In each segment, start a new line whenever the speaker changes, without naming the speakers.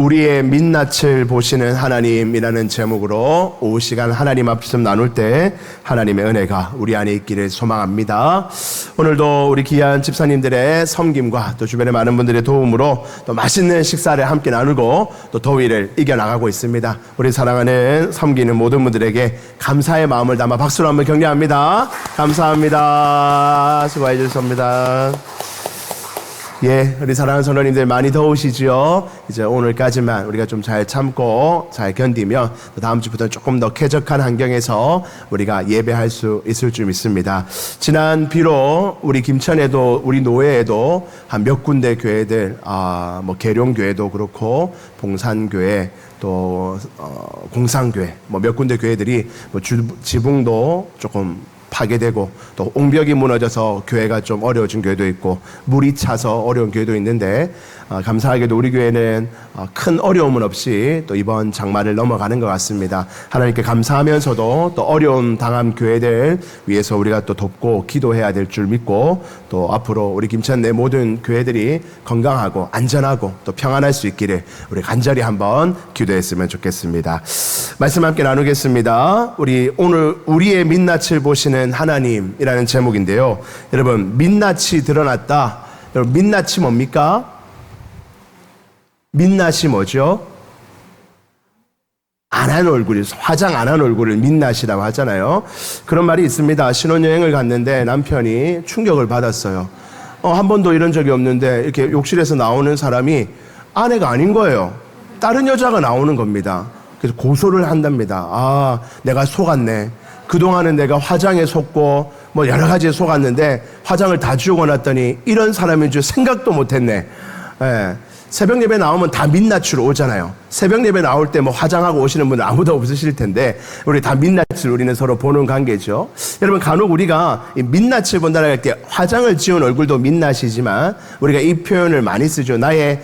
우리의 민낯을 보시는 하나님이라는 제목으로 오후 시간 하나님 앞에서 나눌 때 하나님의 은혜가 우리 안에 있기를 소망합니다. 오늘도 우리 귀한 집사님들의 섬김과 또 주변의 많은 분들의 도움으로 또 맛있는 식사를 함께 나누고 또 더위를 이겨나가고 있습니다. 우리 사랑하는 섬기는 모든 분들에게 감사의 마음을 담아 박수로 한번 격려합니다. 감사합니다. 수고해 주셨습니다. 예, 우리 사랑하는 선원님들 많이 더우시지요? 이제 오늘까지만 우리가 좀 잘 참고 잘 견디면 또 다음 주부터 조금 더 쾌적한 환경에서 우리가 예배할 수 있을 줄 믿습니다. 지난 비로 우리 김천에도 우리 노예에도 한 몇 군데 교회들, 아, 뭐 계룡교회도 그렇고 봉산교회 또 어, 공상교회 뭐 몇 군데 교회들이 뭐 주, 지붕도 조금 파괴되고 또 옹벽이 무너져서 교회가 좀 어려워진 교회도 있고 물이 차서 어려운 교회도 있는데 어, 감사하게도 우리 교회는 어, 큰 어려움은 없이 또 이번 장마를 넘어가는 것 같습니다. 하나님께 감사하면서도 또 어려움 당한 교회들 위해서 우리가 또 돕고 기도해야 될 줄 믿고 또 앞으로 우리 김천 내 모든 교회들이 건강하고 안전하고 또 평안할 수 있기를 우리 간절히 한번 기도했으면 좋겠습니다. 말씀 함께 나누겠습니다. 우리 오늘 우리의 민낯을 보시는 하나님이라는 제목인데요. 여러분 민낯이 드러났다. 여러분 민낯이 뭡니까? 민낯이 뭐죠? 안 한 얼굴, 화장 안 한 얼굴을 민낯이라고 하잖아요. 그런 말이 있습니다. 신혼여행을 갔는데 남편이 충격을 받았어요. 어, 한 번도 이런 적이 없는데 이렇게 욕실에서 나오는 사람이 아내가 아닌 거예요. 다른 여자가 나오는 겁니다. 그래서 고소를 한답니다. 아, 내가 속았네. 그동안은 내가 화장에 속고 뭐 여러 가지에 속았는데 화장을 다 지우고 났더니 이런 사람인 줄 생각도 못 했네. 예. 새벽 예배 나오면 다 민낯으로 오잖아요. 새벽 예배 나올 때 뭐 화장하고 오시는 분은 아무도 없으실 텐데 우리 다 민낯을 우리는 서로 보는 관계죠. 여러분 간혹 우리가 이 민낯을 본다는 할때 화장을 지운 얼굴도 민낯이지만 우리가 이 표현을 많이 쓰죠. 나의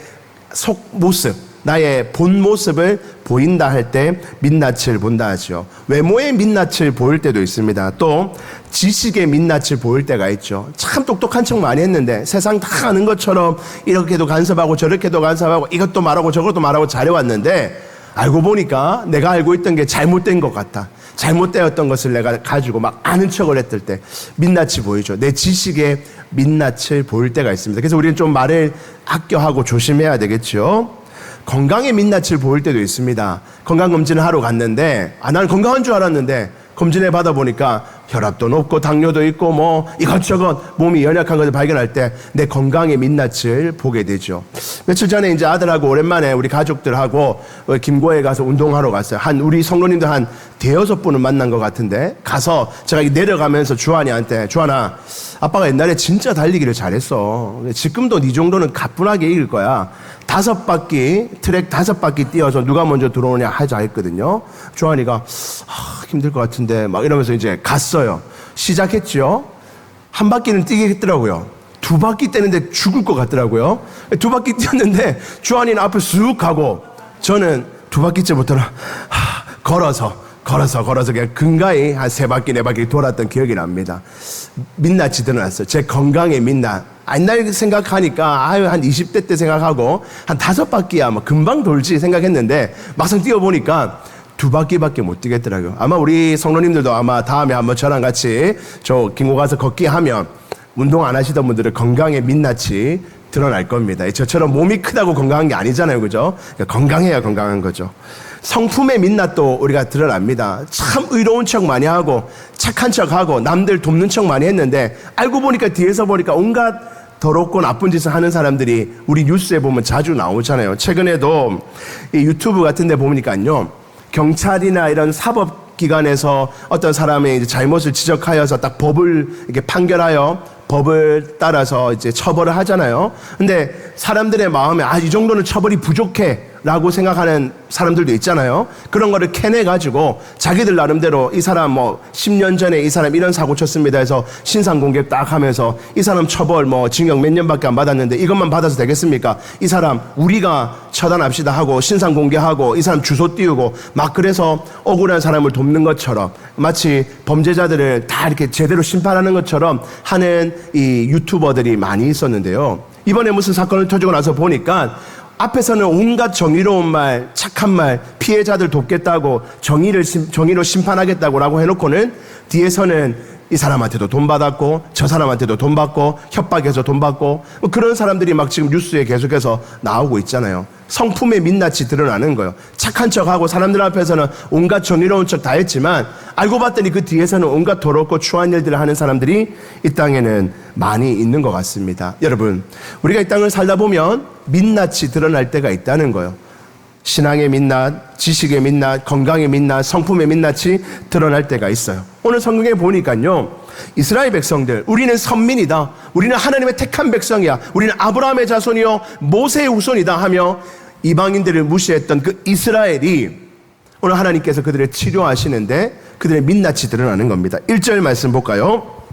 속 모습, 나의 본 모습을 보인다 할 때 민낯을 본다 하죠. 외모의 민낯을 보일 때도 있습니다. 또 지식의 민낯을 보일 때가 있죠. 참 똑똑한 척 많이 했는데 세상 다 아는 것처럼 이렇게도 간섭하고 저렇게도 간섭하고 이것도 말하고 저것도 말하고 잘해왔는데 알고 보니까 내가 알고 있던 게 잘못된 것 같다. 잘못되었던 것을 내가 가지고 막 아는 척을 했을 때 민낯이 보이죠. 내 지식의 민낯을 보일 때가 있습니다. 그래서 우리는 좀 말을 아껴하고 조심해야 되겠죠. 건강의 민낯을 보일 때도 있습니다. 건강검진을 하러 갔는데, 아, 나는 건강한 줄 알았는데, 검진해 받아보니까 혈압도 높고 당뇨도 있고 뭐 이것저것 몸이 연약한 것을 발견할 때 내 건강의 민낯을 보게 되죠. 며칠 전에 이제 아들하고 오랜만에 우리 가족들하고 김고에 가서 운동하러 갔어요. 한 우리 성도님들 한 대여섯 분을 만난 것 같은데 가서 제가 내려가면서 주한이한테 주한아 아빠가 옛날에 진짜 달리기를 잘했어. 지금도 네 정도는 가뿐하게 이길 거야. 다섯 바퀴 트랙 다섯 바퀴 뛰어서 누가 먼저 들어오냐 하자 했거든요. 주한이가 아, 힘들 것 같은데 막 이러면서 이제 갔어 요. 시작했죠. 한 바퀴는 뛰게 했더라고요. 두 바퀴 떼는데 죽을 것 같더라고요. 두 바퀴 뛰었는데 주한이는 앞에 쑥 가고 저는 두 바퀴째부터는 하, 걸어서 걸어서 걸어서 그냥 근가히 한 세 바퀴 네 바퀴 돌았던 기억이 납니다. 민낯이 드러났어요. 제 건강에 민낯. 옛날 생각하니까 아유 한 20대 때 생각하고 한 다섯 바퀴야 뭐 금방 돌지 생각했는데 막상 뛰어보니까 두 바퀴밖에 못 뛰겠더라고요. 아마 우리 성도님들도 아마 다음에 한번 저랑 같이 저 긴고 가서 걷기 하면 운동 안 하시던 분들은 건강에 민낯이 드러날 겁니다. 저처럼 몸이 크다고 건강한 게 아니잖아요. 그죠? 그러니까 건강해야 건강한 거죠. 성품의 민낯도 우리가 드러납니다. 참 의로운 척 많이 하고 착한 척 하고 남들 돕는 척 많이 했는데 알고 보니까 뒤에서 보니까 온갖 더럽고 나쁜 짓을 하는 사람들이 우리 뉴스에 보면 자주 나오잖아요. 최근에도 이 유튜브 같은 데 보니까요. 경찰이나 이런 사법 기관에서 어떤 사람의 잘못을 지적하여서 딱 법을 이렇게 판결하여 법을 따라서 이제 처벌을 하잖아요. 근데 사람들의 마음에 아, 이 정도는 처벌이 부족해. 라고 생각하는 사람들도 있잖아요. 그런 거를 캐내가지고 자기들 나름대로 이 사람 뭐 10년 전에 이 사람 이런 사고 쳤습니다 해서 신상 공개 딱 하면서 이 사람 처벌 뭐 징역 몇 년밖에 안 받았는데 이것만 받아서 되겠습니까? 이 사람 우리가 처단합시다 하고 신상 공개하고 이 사람 주소 띄우고 막 그래서 억울한 사람을 돕는 것처럼 마치 범죄자들을 다 이렇게 제대로 심판하는 것처럼 하는 이 유튜버들이 많이 있었는데요. 이번에 무슨 사건을 터지고 나서 보니까 앞에서는 온갖 정의로운 말, 착한 말, 피해자들 돕겠다고 정의를 심- 정의로 심판하겠다고라고 해놓고는 뒤에서는 이 사람한테도 돈 받았고 저 사람한테도 돈 받고 협박해서 돈 받고 뭐 그런 사람들이 막 지금 뉴스에 계속해서 나오고 있잖아요. 성품의 민낯이 드러나는 거예요. 착한 척하고 사람들 앞에서는 온갖 정의로운 척 다 했지만 알고 봤더니 그 뒤에서는 온갖 더럽고 추한 일들을 하는 사람들이 이 땅에는 많이 있는 것 같습니다. 여러분, 우리가 이 땅을 살다 보면 민낯이 드러날 때가 있다는 거예요. 신앙의 민낯, 지식의 민낯, 건강의 민낯, 성품의 민낯이 드러날 때가 있어요. 오늘 성경에 보니까요. 이스라엘 백성들, 우리는 선민이다. 우리는 하나님의 택한 백성이야. 우리는 아브라함의 자손이요. 모세의 후손이다 하며 이방인들을 무시했던 그 이스라엘이 오늘 하나님께서 그들을 치료하시는데 그들의 민낯이 드러나는 겁니다. 1절 말씀 볼까요?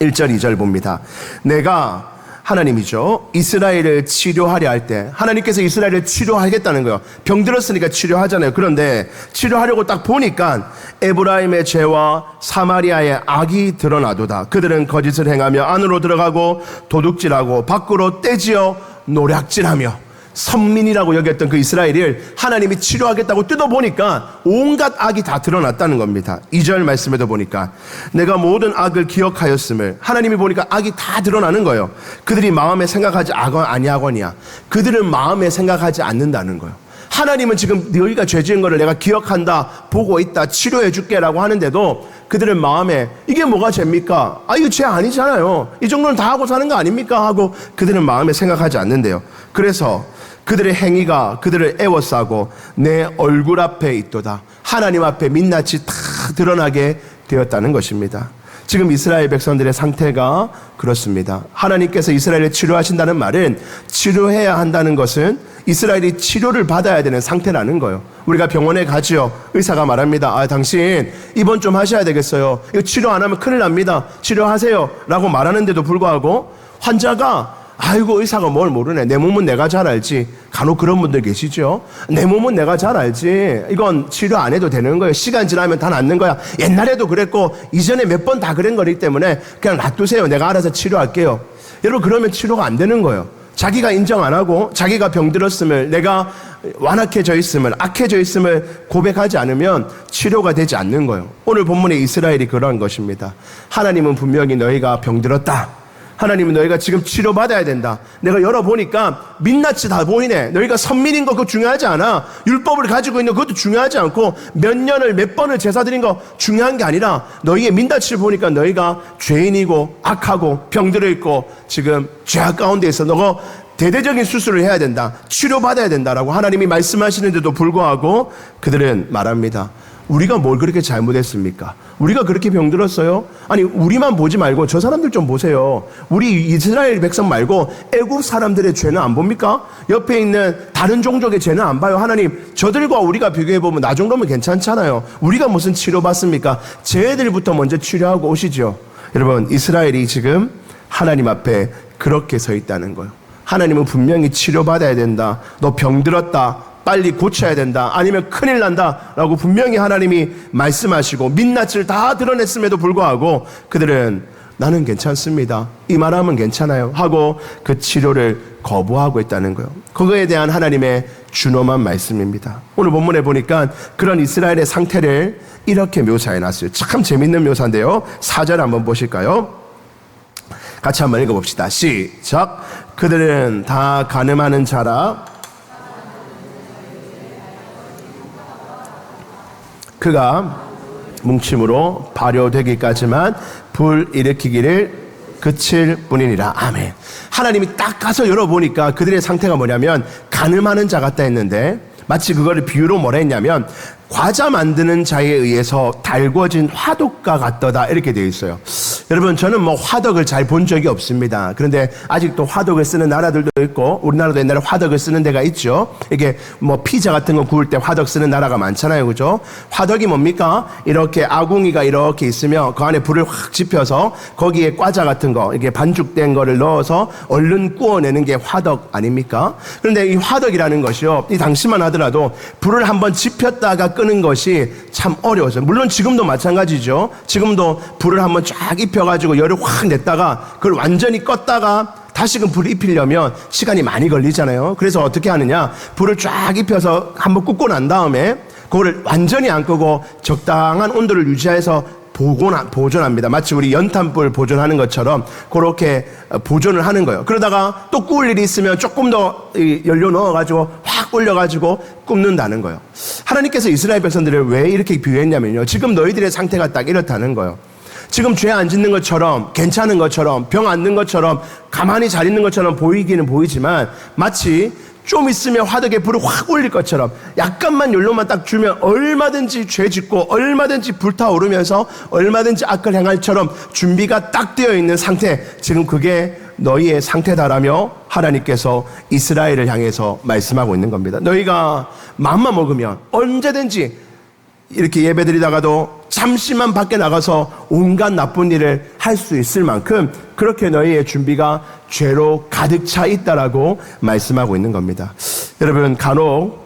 1절, 2절 봅니다. 내가 하나님이죠. 이스라엘을 치료하려 할 때, 하나님께서 이스라엘을 치료하겠다는 거예요. 병들었으니까 치료하잖아요. 그런데 치료하려고 딱 보니까 에브라임의 죄와 사마리아의 악이 드러나도다. 그들은 거짓을 행하며 안으로 들어가고 도둑질하고 밖으로 떼지어 노략질하며 선민이라고 여겼던 그 이스라엘을 하나님이 치료하겠다고 뜯어보니까 온갖 악이 다 드러났다는 겁니다. 2절 말씀에도 보니까 내가 모든 악을 기억하였음을 하나님이 보니까 악이 다 드러나는 거예요. 그들이 마음에 생각하지 아건 아니하거니야. 그들은 마음에 생각하지 않는다는 거예요. 하나님은 지금 너희가 죄 지은 거를 내가 기억한다, 보고 있다, 치료해 줄게라고 하는데도 그들은 마음에 이게 뭐가 죄입니까? 아, 이거 죄 아니잖아요. 이 정도는 다 하고 사는 거 아닙니까? 하고 그들은 마음에 생각하지 않는데요. 그래서 그들의 행위가 그들을 애워싸고 내 얼굴 앞에 있도다. 하나님 앞에 민낯이 다 드러나게 되었다는 것입니다. 지금 이스라엘 백성들의 상태가 그렇습니다. 하나님께서 이스라엘을 치료하신다는 말은 치료해야 한다는 것은 이스라엘이 치료를 받아야 되는 상태라는 거예요. 우리가 병원에 가지요. 의사가 말합니다. 아, 당신 입원 좀 하셔야 되겠어요. 이거 치료 안 하면 큰일 납니다. 치료하세요. 라고 말하는데도 불구하고 환자가 아이고 의사가 뭘 모르네. 내 몸은 내가 잘 알지. 간혹 그런 분들 계시죠. 내 몸은 내가 잘 알지. 이건 치료 안 해도 되는 거예요. 시간 지나면 다 낫는 거야. 옛날에도 그랬고 이전에 몇 번 다 그런 거기 때문에 그냥 놔두세요. 내가 알아서 치료할게요. 여러분 그러면 치료가 안 되는 거예요. 자기가 인정 안 하고 자기가 병들었음을 내가 완악해져 있음을 악해져 있음을 고백하지 않으면 치료가 되지 않는 거예요. 오늘 본문의 이스라엘이 그러한 것입니다. 하나님은 분명히 너희가 병들었다. 하나님은 너희가 지금 치료받아야 된다. 내가 열어보니까 민낯이 다 보이네. 너희가 선민인 거 그거 중요하지 않아. 율법을 가지고 있는 그것도 중요하지 않고 몇 년을 몇 번을 제사 드린 거 중요한 게 아니라 너희의 민낯을 보니까 너희가 죄인이고 악하고 병들어 있고 지금 죄악 가운데 있어. 너가 대대적인 수술을 해야 된다. 치료받아야 된다라고 하나님이 말씀하시는데도 불구하고 그들은 말합니다. 우리가 뭘 그렇게 잘못했습니까? 우리가 그렇게 병들었어요? 아니 우리만 보지 말고 저 사람들 좀 보세요. 우리 이스라엘 백성 말고 애굽 사람들의 죄는 안 봅니까? 옆에 있는 다른 종족의 죄는 안 봐요. 하나님 저들과 우리가 비교해 보면 나 정도면 괜찮잖아요. 우리가 무슨 치료받습니까? 쟤들부터 먼저 치료하고 오시죠. 여러분 이스라엘이 지금 하나님 앞에 그렇게 서 있다는 거예요. 하나님은 분명히 치료받아야 된다. 너 병들었다. 빨리 고쳐야 된다. 아니면 큰일 난다. 라고 분명히 하나님이 말씀하시고 민낯을 다 드러냈음에도 불구하고 그들은 나는 괜찮습니다. 이 말하면 괜찮아요. 하고 그 치료를 거부하고 있다는 거예요. 그거에 대한 하나님의 준엄한 말씀입니다. 오늘 본문에 보니까 그런 이스라엘의 상태를 이렇게 묘사해 놨어요. 참 재밌는 묘사인데요. 4절 한번 보실까요? 같이 한번 읽어봅시다. 시작. 그들은 다 가늠하는 자라. 그가 뭉침으로 발효되기까지만 불 일으키기를 그칠 뿐이니라. 아멘. 하나님이 딱 가서 열어보니까 그들의 상태가 뭐냐면 가늠하는 자 같다 했는데 마치 그거를 비유로 뭐라 했냐면 과자 만드는 자에 의해서 달궈진 화덕과 같더다 이렇게 되어 있어요. 여러분 저는 뭐 화덕을 잘 본 적이 없습니다. 그런데 아직도 화덕을 쓰는 나라들도 있고 우리나라도 옛날에 화덕을 쓰는 데가 있죠. 이게 뭐 피자 같은 거 구울 때 화덕 쓰는 나라가 많잖아요, 그죠? 화덕이 뭡니까? 이렇게 아궁이가 이렇게 있으면 그 안에 불을 확 지펴서 거기에 과자 같은 거 이게 반죽된 거를 넣어서 얼른 구워내는 게 화덕 아닙니까? 그런데 이 화덕이라는 것이요, 이 당시만 하더라도 불을 한번 지폈다가 끄는 것이 참 어려워서 물론 지금도 마찬가지죠. 지금도 불을 한번 쫙 입혀가지고 열을 확 냈다가 그걸 완전히 껐다가 다시금 불을 입히려면 시간이 많이 걸리잖아요. 그래서 어떻게 하느냐? 불을 쫙 입혀서 한번 굽고 난 다음에 그거를 완전히 안 끄고 적당한 온도를 유지해서 보존, 보존합니다. 마치 우리 연탄불 보존하는 것처럼 그렇게 보존을 하는 거예요. 그러다가 또 구울 일이 있으면 조금 더이 연료 넣어가지고 확 올려가지고 굽는다는 거예요. 하나님께서 이스라엘 백성들을 왜 이렇게 비유했냐면요. 지금 너희들의 상태가 딱 이렇다는 거예요. 지금 죄 안 짓는 것처럼 괜찮은 것처럼 병 안 든 것처럼 가만히 잘 있는 것처럼 보이기는 보이지만 마치 좀 있으면 화덕에 불을 확 올릴 것처럼 약간만 연료만 딱 주면 얼마든지 죄 짓고 얼마든지 불타오르면서 얼마든지 악을 행할처럼 준비가 딱 되어 있는 상태 지금 그게 너희의 상태다라며 하나님께서 이스라엘을 향해서 말씀하고 있는 겁니다. 너희가 마음만 먹으면 언제든지 이렇게 예배드리다가도 잠시만 밖에 나가서 온갖 나쁜 일을 할 수 있을 만큼 그렇게 너희의 준비가 죄로 가득 차 있다라고 말씀하고 있는 겁니다. 여러분 간혹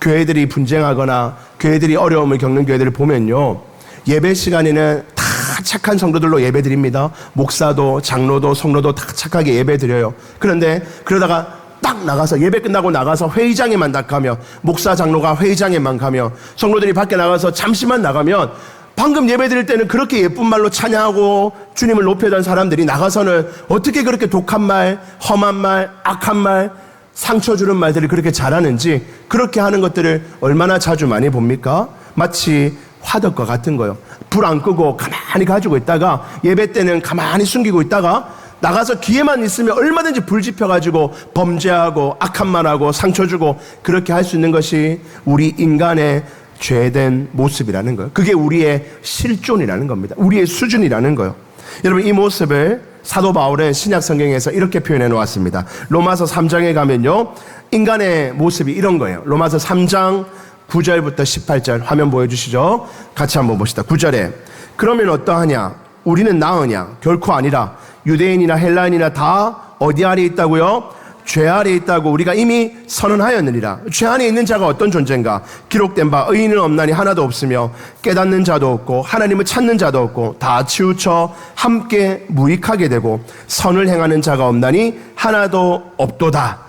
교회들이 분쟁하거나 교회들이 어려움을 겪는 교회들을 보면요. 예배 시간에는 다 착한 성도들로 예배 드립니다. 목사도 장로도 성로도 다 착하게 예배 드려요. 그런데 그러다가 딱 나가서 예배 끝나고 나가서 회의장에만 딱 가면 목사 장로가 회의장에만 가면 성도들이 밖에 나가서 잠시만 나가면 방금 예배 드릴 때는 그렇게 예쁜 말로 찬양하고 주님을 높여던 사람들이 나가서는 어떻게 그렇게 독한 말, 험한 말, 악한 말, 상처 주는 말들을 그렇게 잘하는지 그렇게 하는 것들을 얼마나 자주 많이 봅니까? 마치 화덕과 같은 거요. 불 안 끄고 가만히 가지고 있다가 예배 때는 가만히 숨기고 있다가 나가서 기회만 있으면 얼마든지 불 지펴가지고 범죄하고 악한 말하고 상처 주고 그렇게 할 수 있는 것이 우리 인간의 죄된 모습이라는 거예요. 그게 우리의 실존이라는 겁니다. 우리의 수준이라는 거예요. 여러분 이 모습을 사도 바울은 신약 성경에서 이렇게 표현해 놓았습니다. 로마서 3장에 가면요. 인간의 모습이 이런 거예요. 로마서 3장 9절부터 18절 화면 보여 주시죠. 같이 한번 봅시다. 9절에 그러면 어떠하냐? 우리는 나으냐? 결코 아니라 유대인이나 헬라인이나 다 어디 아래 있다고요? 죄 아래 있다고 우리가 이미 선언하였느니라. 죄 안에 있는 자가 어떤 존재인가? 기록된 바 의인은 없나니 하나도 없으며 깨닫는 자도 없고 하나님을 찾는 자도 없고 다 치우쳐 함께 무익하게 되고 선을 행하는 자가 없나니 하나도 없도다.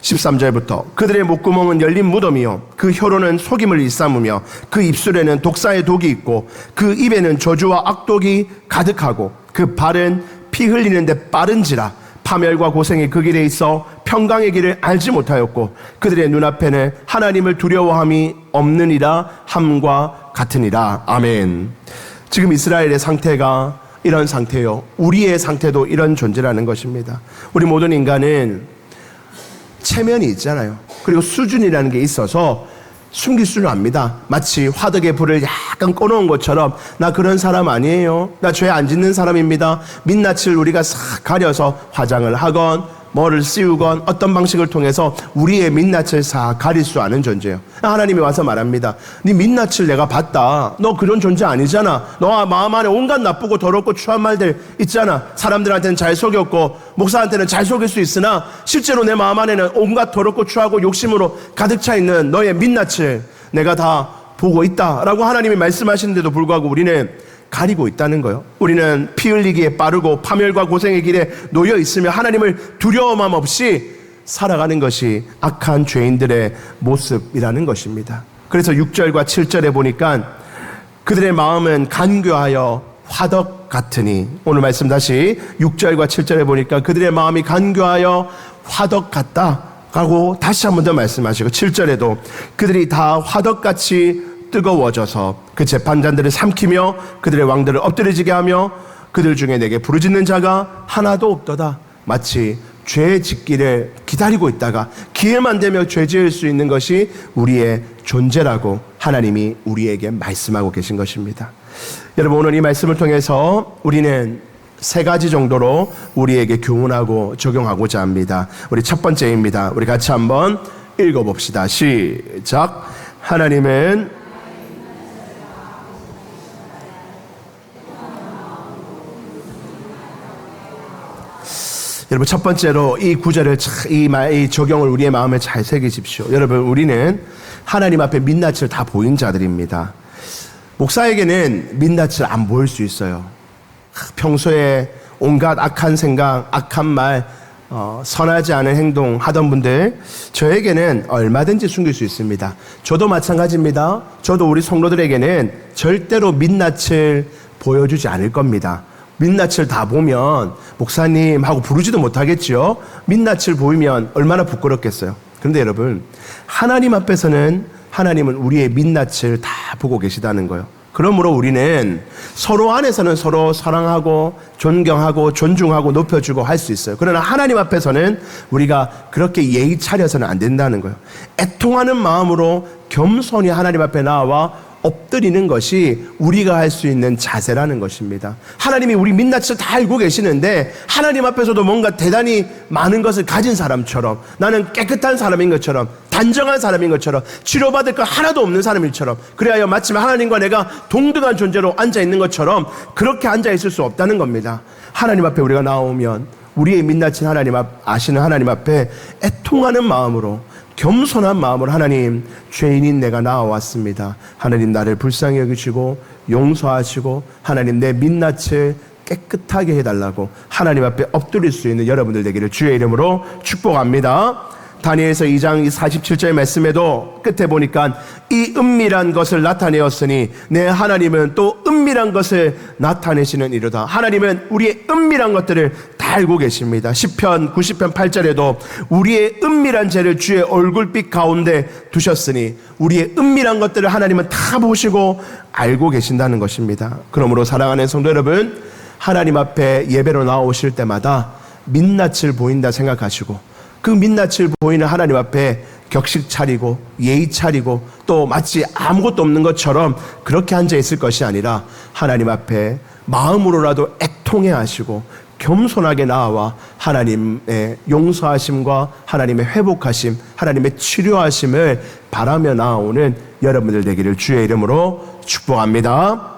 13절부터 그들의 목구멍은 열린 무덤이요 그 혀로는 속임을 일삼으며 그 입술에는 독사의 독이 있고 그 입에는 저주와 악독이 가득하고 그 발은 피 흘리는데 빠른지라 파멸과 고생이 그 길에 있어 평강의 길을 알지 못하였고 그들의 눈앞에는 하나님을 두려워함이 없느니라 함과 같으니라. 아멘. 지금 이스라엘의 상태가 이런 상태요. 우리의 상태도 이런 존재라는 것입니다. 우리 모든 인간은 체면이 있잖아요. 그리고 수준이라는 게 있어서 숨길 수는 압니다. 마치 화덕에 불을 약간 꺼놓은 것처럼 나 그런 사람 아니에요. 나 죄 안 짓는 사람입니다. 민낯을 우리가 싹 가려서 화장을 하건 뭐를 씌우건 어떤 방식을 통해서 우리의 민낯을 싹 가릴 수 아는 존재예요. 하나님이 와서 말합니다. 네 민낯을 내가 봤다. 너 그런 존재 아니잖아. 너 마음 안에 온갖 나쁘고 더럽고 추한 말들 있잖아. 사람들한테는 잘 속였고 목사한테는 잘 속일 수 있으나 실제로 내 마음 안에는 온갖 더럽고 추하고 욕심으로 가득 차 있는 너의 민낯을 내가 다 보고 있다라고 하나님이 말씀하시는데도 불구하고 우리는 가리고 있다는 거예요. 우리는 피 흘리기에 빠르고 파멸과 고생의 길에 놓여 있으며 하나님을 두려움함 없이 살아가는 것이 악한 죄인들의 모습이라는 것입니다. 그래서 6절과 7절에 보니까 그들의 마음은 간교하여 화덕 같으니 오늘 말씀 다시 6절과 7절에 보니까 그들의 마음이 간교하여 화덕 같다. 라고 다시 한 번 더 말씀하시고 7절에도 그들이 다 화덕같이 뜨거워져서 그 재판장들을 삼키며 그들의 왕들을 엎드려지게 하며 그들 중에 내게 부르짖는 자가 하나도 없도다. 마치 죄 짓기를 기다리고 있다가 기회만 되면 죄 지을 수 있는 것이 우리의 존재라고 하나님이 우리에게 말씀하고 계신 것입니다. 여러분 오늘 이 말씀을 통해서 우리는 세 가지 정도로 우리에게 교훈하고 적용하고자 합니다. 우리 첫 번째입니다. 우리 같이 한번 읽어봅시다. 시작. 하나님은 여러분 첫 번째로 이 구절을 차- 이, 말, 이 적용을 우리의 마음에 잘 새기십시오. 여러분 우리는 하나님 앞에 민낯을 다 보인 자들입니다. 목사에게는 민낯을 안 보일 수 있어요. 평소에 온갖 악한 생각, 악한 말, 어, 선하지 않은 행동 하던 분들 저에게는 얼마든지 숨길 수 있습니다. 저도 마찬가지입니다. 저도 우리 성도들에게는 절대로 민낯을 보여주지 않을 겁니다. 민낯을 다 보면 목사님 하고 부르지도 못하겠지요. 민낯을 보이면 얼마나 부끄럽겠어요. 그런데 여러분 하나님 앞에서는 하나님은 우리의 민낯을 다 보고 계시다는 거예요. 그러므로 우리는 서로 안에서는 서로 사랑하고 존경하고 존중하고 높여주고 할 수 있어요. 그러나 하나님 앞에서는 우리가 그렇게 예의 차려서는 안 된다는 거예요. 애통하는 마음으로 겸손히 하나님 앞에 나와 엎드리는 것이 우리가 할 수 있는 자세라는 것입니다. 하나님이 우리 민낯을 다 알고 계시는데 하나님 앞에서도 뭔가 대단히 많은 것을 가진 사람처럼 나는 깨끗한 사람인 것처럼 단정한 사람인 것처럼 치료받을 것 하나도 없는 사람일처럼 그래야 마침 하나님과 내가 동등한 존재로 앉아 있는 것처럼 그렇게 앉아 있을 수 없다는 겁니다. 하나님 앞에 우리가 나오면 우리의 민낯인 하나님 앞 아시는 하나님 앞에 애통하는 마음으로 겸손한 마음으로 하나님 죄인인 내가 나와왔습니다. 하나님 나를 불쌍히 여기시고 용서하시고 하나님 내 민낯을 깨끗하게 해달라고 하나님 앞에 엎드릴 수 있는 여러분들 되기를 주의 이름으로 축복합니다. 다니엘서 2장 47절 말씀에도 끝에 보니까 이 은밀한 것을 나타내었으니 내 하나님은 또 은밀한 것을 나타내시는 이로다. 하나님은 우리의 은밀한 것들을 다 알고 계십니다. 10편 90편 8절에도 우리의 은밀한 죄를 주의 얼굴빛 가운데 두셨으니 우리의 은밀한 것들을 하나님은 다 보시고 알고 계신다는 것입니다. 그러므로 사랑하는 성도 여러분, 하나님 앞에 예배로 나오실 때마다 민낯을 보인다 생각하시고 그 민낯을 보이는 하나님 앞에 격식 차리고 예의 차리고 또 마치 아무것도 없는 것처럼 그렇게 앉아 있을 것이 아니라 하나님 앞에 마음으로라도 애통해 하시고 겸손하게 나와 하나님의 용서하심과 하나님의 회복하심, 하나님의 치료하심을 바라며 나오는 여러분들 되기를 주의 이름으로 축복합니다.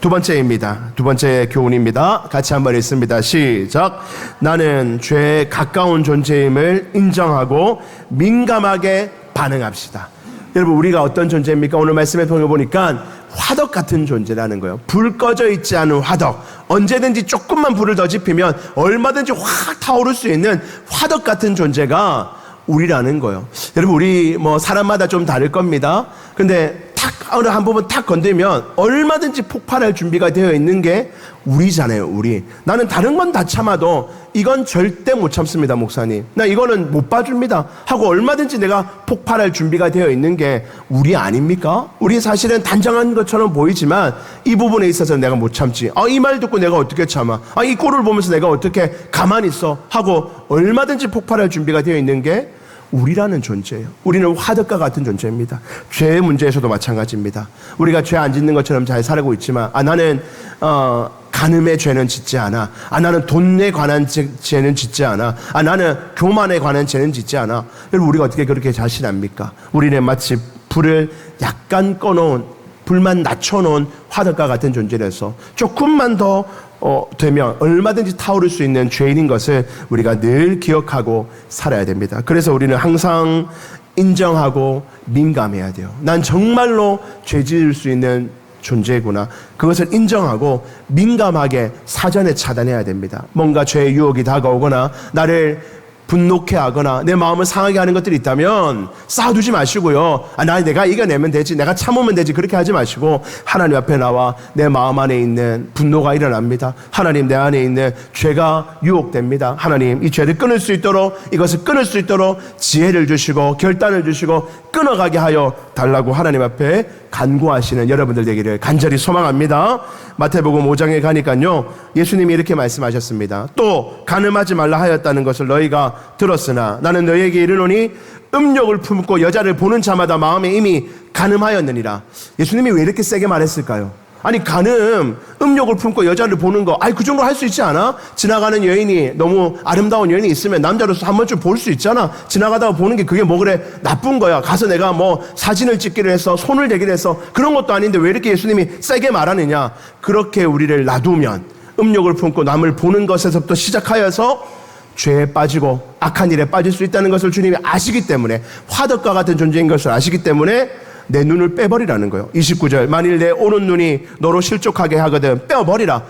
두 번째입니다. 두 번째 교훈입니다. 같이 한번 읽습니다. 시작. 나는 죄에 가까운 존재임을 인정하고 민감하게 반응합시다. 여러분, 우리가 어떤 존재입니까? 오늘 말씀에 보니까 화덕 같은 존재라는 거예요. 불 꺼져 있지 않은 화덕. 언제든지 조금만 불을 더 지피면 얼마든지 확 타오를 수 있는 화덕 같은 존재가 우리라는 거예요. 여러분, 우리 뭐 사람마다 좀 다를 겁니다. 근데 탁, 어느 한 부분 탁 건들면 얼마든지 폭발할 준비가 되어 있는 게 우리잖아요, 우리. 나는 다른 건 다 참아도 이건 절대 못 참습니다, 목사님. 나 이거는 못 봐줍니다. 하고 얼마든지 내가 폭발할 준비가 되어 있는 게 우리 아닙니까? 우리 사실은 단정한 것처럼 보이지만 이 부분에 있어서 내가 못 참지. 아, 이 말 듣고 내가 어떻게 참아? 아, 이 꼴을 보면서 내가 어떻게 가만히 있어? 하고 얼마든지 폭발할 준비가 되어 있는 게 우리라는 존재예요. 우리는 화덕과 같은 존재입니다. 죄의 문제에서도 마찬가지입니다. 우리가 죄 안 짓는 것처럼 잘 살고 있지만, 아, 나는, 어, 간음의 죄는 짓지 않아. 아, 나는 돈에 관한 죄- 죄는 짓지 않아. 아, 나는 교만에 관한 죄는 짓지 않아. 여러분, 우리가 어떻게 그렇게 자신합니까? 우리는 마치 불을 약간 꺼놓은, 불만 낮춰놓은 화덕과 같은 존재라서 조금만 더 어, 되면 얼마든지 타오를 수 있는 죄인인 것을 우리가 늘 기억하고 살아야 됩니다. 그래서 우리는 항상 인정하고 민감해야 돼요. 난 정말로 죄 지을 수 있는 존재구나. 그것을 인정하고 민감하게 사전에 차단해야 됩니다. 뭔가 죄의 유혹이 다가오거나 나를 분노케 하거나 내 마음을 상하게 하는 것들이 있다면 쌓아두지 마시고요. 아, 나 내가 이겨내면 되지. 내가 참으면 되지. 그렇게 하지 마시고 하나님 앞에 나와 내 마음 안에 있는 분노가 일어납니다. 하나님 내 안에 있는 죄가 유혹됩니다. 하나님 이 죄를 끊을 수 있도록 이것을 끊을 수 있도록 지혜를 주시고 결단을 주시고 끊어가게 하여 달라고 하나님 앞에 간구하시는 여러분들 되기를 간절히 소망합니다. 마태복음 5장에 가니까요. 예수님이 이렇게 말씀하셨습니다. 또 간음하지 말라 하였다는 것을 너희가 들었으나 나는 너희에게 이르노니 음욕을 품고 여자를 보는 자마다 마음에 이미 간음하였느니라. 예수님이 왜 이렇게 세게 말했을까요? 아니 간음, 음욕을 품고 여자를 보는 거, 아니 그 정도 할 수 있지 않아? 지나가는 여인이 너무 아름다운 여인이 있으면 남자로서 한 번쯤 볼 수 있잖아. 지나가다가 보는 게 그게 뭐 그래 나쁜 거야. 가서 내가 뭐 사진을 찍기로 해서 손을 대기로 해서 그런 것도 아닌데 왜 이렇게 예수님이 세게 말하느냐? 그렇게 우리를 놔두면 음욕을 품고 남을 보는 것에서부터 시작하여서 죄에 빠지고 악한 일에 빠질 수 있다는 것을 주님이 아시기 때문에 화덕과 같은 존재인 것을 아시기 때문에 내 눈을 빼버리라는 거예요. 29절 만일 내 오른 눈이 너로 실족하게 하거든 빼어버리라.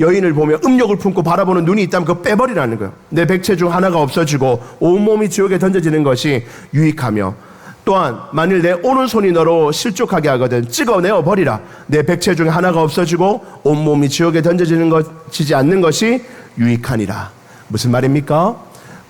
여인을 보며 음욕을 품고 바라보는 눈이 있다면 그거 빼버리라는 거예요. 내 백체 중 하나가 없어지고 온몸이 지옥에 던져지는 것이 유익하며 또한 만일 내 오른손이 너로 실족하게 하거든 찍어내어 버리라. 내 백체 중에 하나가 없어지고 온몸이 지옥에 던져지는 것이지 않는 것이 유익하니라. 무슨 말입니까?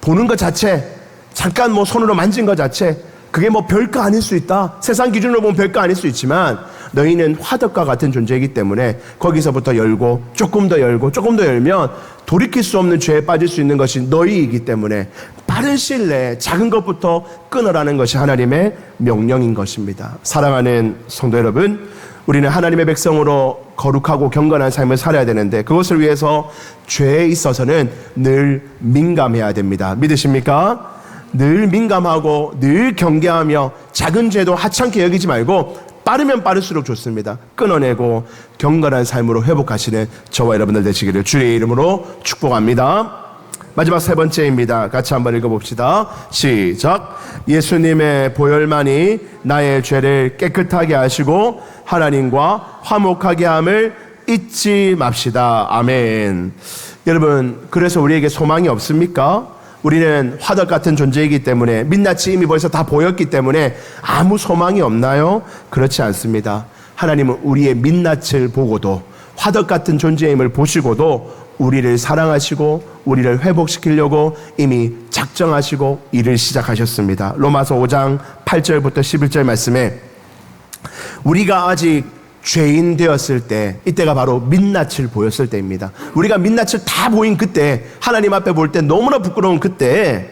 보는 것 자체 잠깐 뭐 손으로 만진 것 자체 그게 뭐 별거 아닐 수 있다. 세상 기준으로 보면 별거 아닐 수 있지만 너희는 화덕과 같은 존재이기 때문에 거기서부터 열고 조금 더 열고 조금 더 열면 돌이킬 수 없는 죄에 빠질 수 있는 것이 너희이기 때문에 빠른 시일 내에 작은 것부터 끊어라는 것이 하나님의 명령인 것입니다. 사랑하는 성도 여러분, 우리는 하나님의 백성으로 거룩하고 경건한 삶을 살아야 되는데 그것을 위해서 죄에 있어서는 늘 민감해야 됩니다. 믿으십니까? 늘 민감하고 늘 경계하며 작은 죄도 하찮게 여기지 말고 빠르면 빠를수록 좋습니다. 끊어내고 경건한 삶으로 회복하시는 저와 여러분들 되시기를 주의 이름으로 축복합니다. 마지막 세 번째입니다. 같이 한번 읽어봅시다. 시작. 예수님의 보혈만이 나의 죄를 깨끗하게 하시고 하나님과 화목하게 함을 잊지 맙시다. 아멘. 여러분, 그래서 우리에게 소망이 없습니까? 우리는 화덕 같은 존재이기 때문에 민낯이 이미 벌써 다 보였기 때문에 아무 소망이 없나요? 그렇지 않습니다. 하나님은 우리의 민낯을 보고도 화덕 같은 존재임을 보시고도 우리를 사랑하시고 우리를 회복시키려고 이미 작정하시고 일을 시작하셨습니다. 로마서 5장 8절부터 11절 말씀에 우리가 아직 죄인 되었을 때 이때가 바로 민낯을 보였을 때입니다. 우리가 민낯을 다 보인 그때 하나님 앞에 볼 때 너무나 부끄러운 그때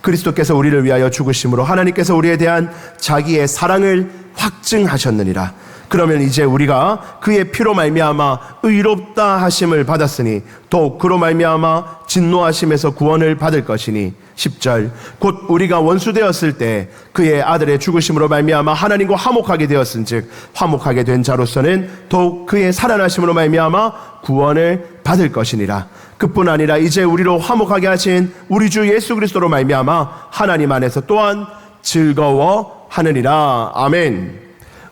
그리스도께서 우리를 위하여 죽으심으로 하나님께서 우리에 대한 자기의 사랑을 확증하셨느니라. 그러면 이제 우리가 그의 피로 말미암아 의롭다 하심을 받았으니 또 그로 말미암아 진노하심에서 구원을 받을 것이니 10절 곧 우리가 원수 되었을 때 그의 아들의 죽으심으로 말미암아 하나님과 화목하게 되었은즉 화목하게 된 자로서는 또 그의 살아나심으로 말미암아 구원을 받을 것이니라 그뿐 아니라 이제 우리로 화목하게 하신 우리 주 예수 그리스도로 말미암아 하나님 안에서 또한 즐거워 하느니라 아멘.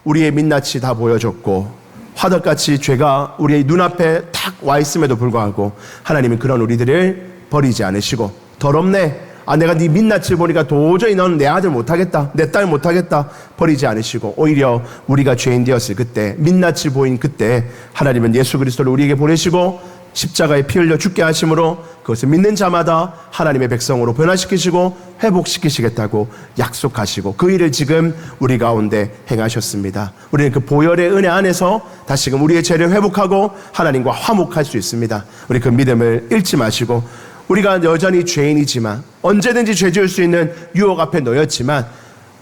우리의 민낯이 다 보여졌고 화덕같이 죄가 우리의 눈앞에 탁 와 있음에도 불구하고 하나님은 그런 우리들을 버리지 않으시고 더럽네. 아 내가 네 민낯을 보니까 도저히 너는 내 아들 못하겠다 내 딸 못하겠다 버리지 않으시고 오히려 우리가 죄인 되었을 그때 민낯을 보인 그때 하나님은 예수 그리스도를 우리에게 보내시고 십자가에 피 흘려 죽게 하심으로 그것을 믿는 자마다 하나님의 백성으로 변화시키시고 회복시키시겠다고 약속하시고 그 일을 지금 우리 가운데 행하셨습니다. 우리는 그 보혈의 은혜 안에서 다시금 우리의 죄를 회복하고 하나님과 화목할 수 있습니다. 우리 그 믿음을 잃지 마시고 우리가 여전히 죄인이지만 언제든지 죄 지을 수 있는 유혹 앞에 놓였지만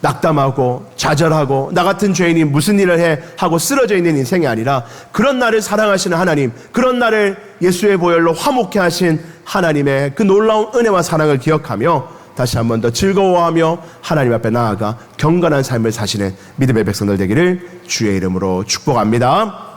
낙담하고 좌절하고 나 같은 죄인이 무슨 일을 해 하고 쓰러져 있는 인생이 아니라 그런 나를 사랑하시는 하나님, 그런 나를 예수의 보혈로 화목케 하신 하나님의 그 놀라운 은혜와 사랑을 기억하며 다시 한 번 더 즐거워하며 하나님 앞에 나아가 경건한 삶을 사시는 믿음의 백성들 되기를 주의 이름으로 축복합니다.